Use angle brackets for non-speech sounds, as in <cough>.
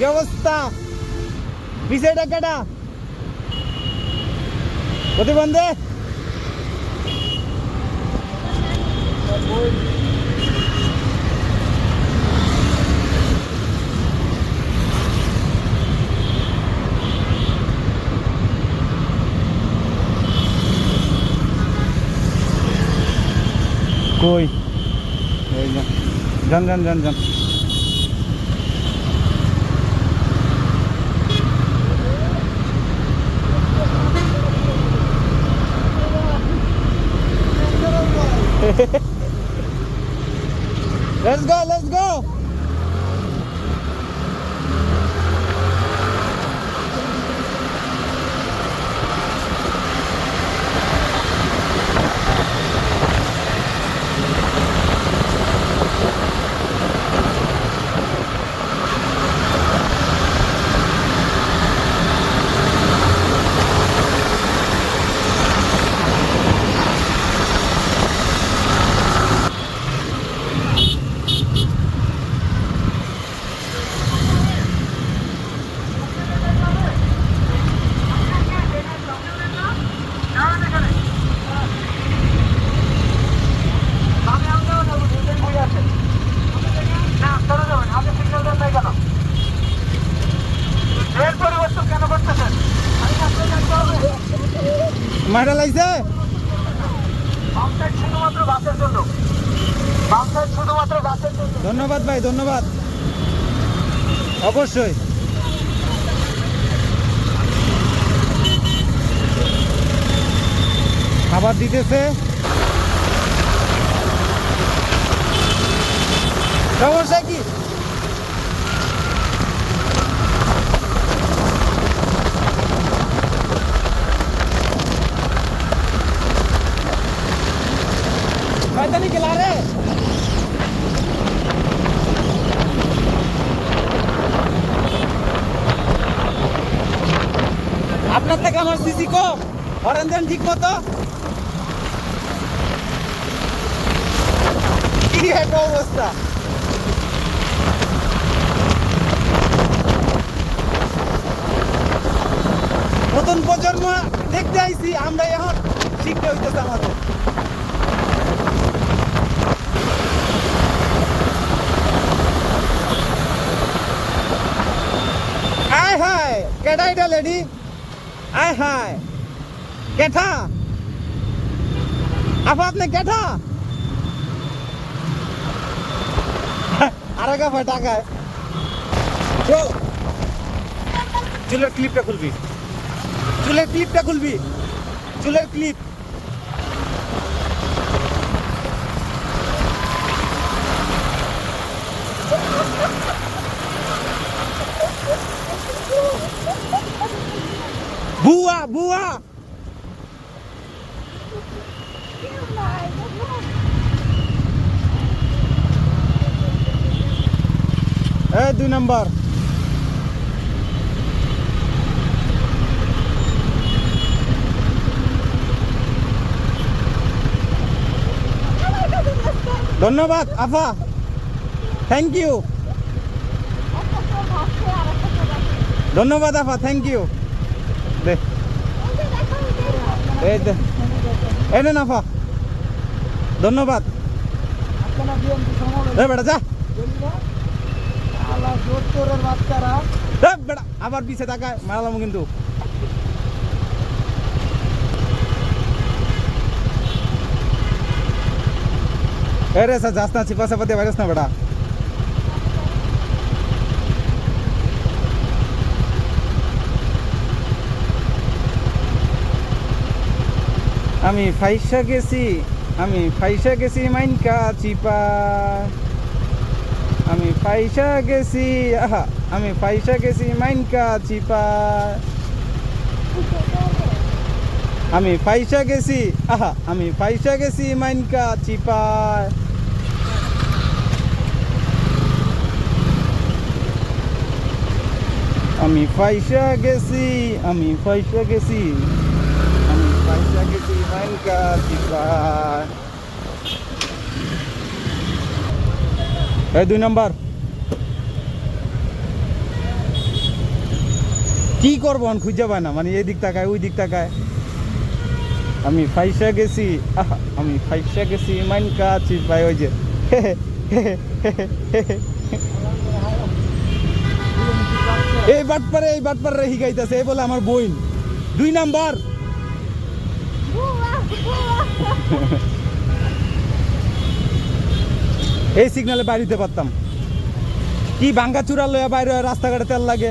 వ్యవస్థ విసేడక్కడ కొద్ది మంది कोई जान जान जान जान <laughs> let's go let's go মাটা লাগছে? শুধুমাত্র বাসের জন্য। বাসের শুধুমাত্র বাসের জন্য। ধন্যবাদ ভাই ধন্যবাদ। অবশ্যই। খাবার দিতেছে। সমস্যা কি? मैदानी खिला रहे আপনার থেকে আমার সিসি কম হরেন দেন ঠিক মতো কি একটা অবস্থা নতুন প্রজন্ম দেখতে আইছি আমরা এখন শিখতে হইতেছে আমাদের এটা লেডি আয় হায় কেঠা আপা আপনি কেঠা আর গা টাকায় চল চুলের ক্লিপটা খুলবি চুলের ক্লিপটা খুলবি চুলের ক্লিপ এ দুই নম্বর। ধন্যবাদ আফা। থ্যাংক ইউ ধন্যবাদ আফা থ্যাংক ইউ দে। এই দে। এই নেন আফা। ধন্যবাদ। বেটা যা। বেটা, আবার পিছে তাকায়, মারালাম কিন্তু। যাস না, চিপা চাপা দিয়ে বাইরেস না, বেটা। আমি ফাইসা গেছি, আমি ফাইসা গেছি মাইনকা, চিপা। আমি ফাইসা গেছি, আহা, আমি ফাইসা গেছি, মাইনকা চিপা আমি ফাইসা গেছি, আহা, আমি ফাইসা গেছি, মাইনকা চিপা আমি ফাইসা গেছি, আমি ফাইসা গেছি, আমি ফাইসা গেছি, মাইনকা চিপা এই দুই নাম্বার। কি করব আমি খুঁজে পায় না মানে এদিক তাকায় ওই দিক তাকায়। আমি ফাইসা গেছি আমি ফাইসা গেছি মাইন কাছি ভাই, ওই যে। এই বাটপারে এই বাটপারে শিখাইতেছে এই বলে আমার বইন দুই নাম্বার। এই সিগনালে বাড়িতে পারতাম। কি ভাঙ্গা চূড়া লোয়া বাইরে রাস্তাঘাটে তেল লাগে?